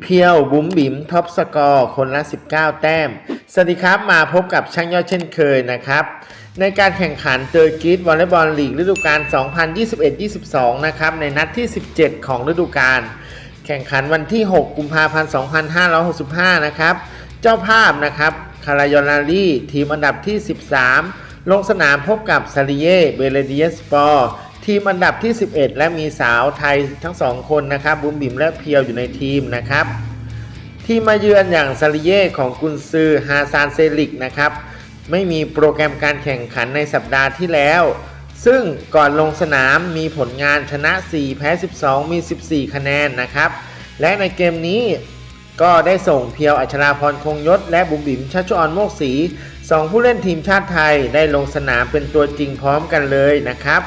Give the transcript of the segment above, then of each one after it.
เพียวบุ๋มบิ๋มท็อปสกอร์คนละ 19 แต้ม สวัสดีครับมาพบกับช่างยอดเช่นเคยนะครับ ในการแข่งขันเตอร์กิสวอลเลย์บอลลีกฤดูกาล 2021-22 นะครับ ในนัดที่ 17 ของฤดูกาลแข่งขันวันที่ 6 กุมภาพันธ์ 2565 นะครับ เจ้าภาพนะครับคารายอนารีทีมอันดับที่ 13 ลงสนามพบกับซาริเยเบเลเดียสปอร์ ทีมอันดับที่ 11 และมีสาวไทยทั้งสองคนนะครับบุมบิมและเพียวอยู่ในทีมนะครับที่มาเยือนอย่างซาริเย่ของกุนซือฮาซานเซลิกนะครับไม่มีโปรแกรมการแข่งขันในสัปดาห์ที่แล้ว ซึ่งก่อนลงสนามมีผลงานชนะ 4 แพ้ 12 มี 14 คะแนนนะครับ และในเกมนี้ก็ได้ส่งเพียวอัชราพรคงยศ และบุ๋มบิ๋มชัชออนโมกศรีสองผู้เล่นทีมชาติไทยได้ลงสนามเป็นตัวจริงพร้อมกันเลยนะครับ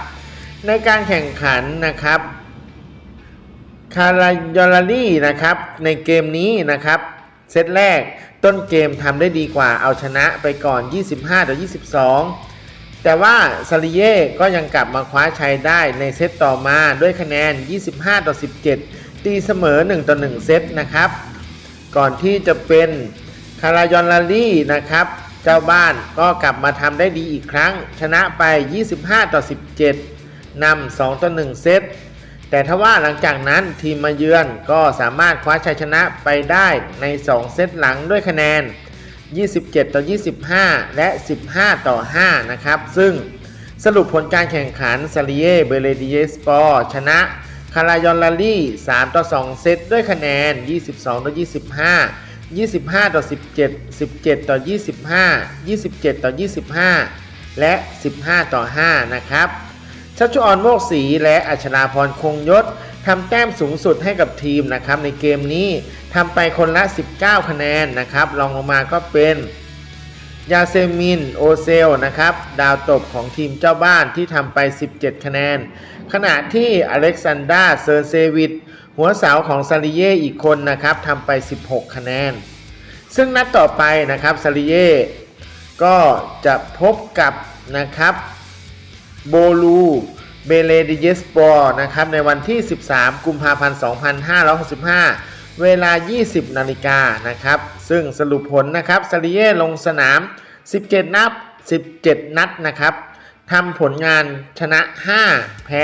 ในการแข่งขันนะครับคารายอลารี่นะครับในเกมนี้นะครับเซตแรกต้นเกมทำได้ดีกว่าเอาชนะไปก่อน 25ต่อ22 แต่ว่าซาริเย่ก็ยังกลับมาคว้าชัยได้ในเซตต่อมาด้วยคะแนน 25ต่อ17 ตีเสมอ 1ต่อ1เซตนะครับ ก่อนที่จะเป็นคารายอนลารี่นะครับ เจ้าบ้านก็กลับมาทำได้ดีอีกครั้ง ชนะไป 25ต่อ17 นำ2ต่อ1เซตแต่ถ้าว่าหลังจากนั้นทีมมาเยือนก็สามารถคว้าชัยชนะไปได้ใน 2 เซตหลังด้วยคะแนน 27 ต่อ 25 และ 15 ต่อ 5 นะครับ ซึ่งสรุปผลการแข่งขันซาริเยเบเลดิเยสปอร์ชนะคารายอนลารี่3ต่อ 2 เซตด้วยคะแนน 22 ต่อ 25 25 ต่อ 17 17 ต่อ 25 27 ต่อ 25 และ 15 ต่อ 5 นะครับ ชัชวออนโมกศรีและอัชราพรคงยศทำแต้มสูงสุดให้กับทีมนะครับในเกมนี้ทำไปคนละ 19 คะแนนนะครับรองลงมาก็เป็นยาเซมินโอเซลนะครับดาวตบของทีมเจ้าบ้านที่ทำไป 17 คะแนน ขณะที่อเล็กซานดราเซอร์เซวิตหัวเสาของซาริเย่อีกคนนะครับทำไป 16 คะแนน ซึ่งนัดต่อไปนะครับซาริเย่ก็จะพบกับนะครับ โบลูเบเลดิเยสปอร์นะครับในวันที่ 13 กุมภาพันธ์ 2565 เวลา 20 นาฬิกานะครับ ซึ่งสรุปผลนะครับซาริเย่ลงสนาม 17 นัด 17 นัดนะครับทำผลงานชนะ 5 แพ้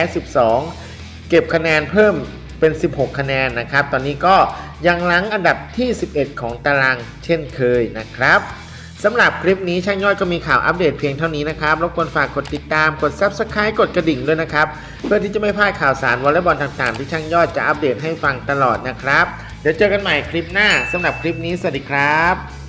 12 เก็บคะแนนเพิ่มเป็น 16 คะแนนนะครับ ตอนนี้ก็ยังลังอันดับที่ 11 ของตารางเช่นเคยนะครับ สำหรับคลิปนี้ช่างยอดก็มีข่าวอัปเดตเพียงเท่านี้นะครับรบกวนฝากกดติดตามกด Subscribe กดกระดิ่งด้วยนะครับ เพื่อที่จะไม่พลาดข่าวสารวอลเลย์บอลต่างๆ ที่ช่างยอดจะอัปเดตให้ฟังตลอดนะครับ เดี๋ยวเจอกันใหม่คลิปหน้าสำหรับคลิปนี้สวัสดีครับ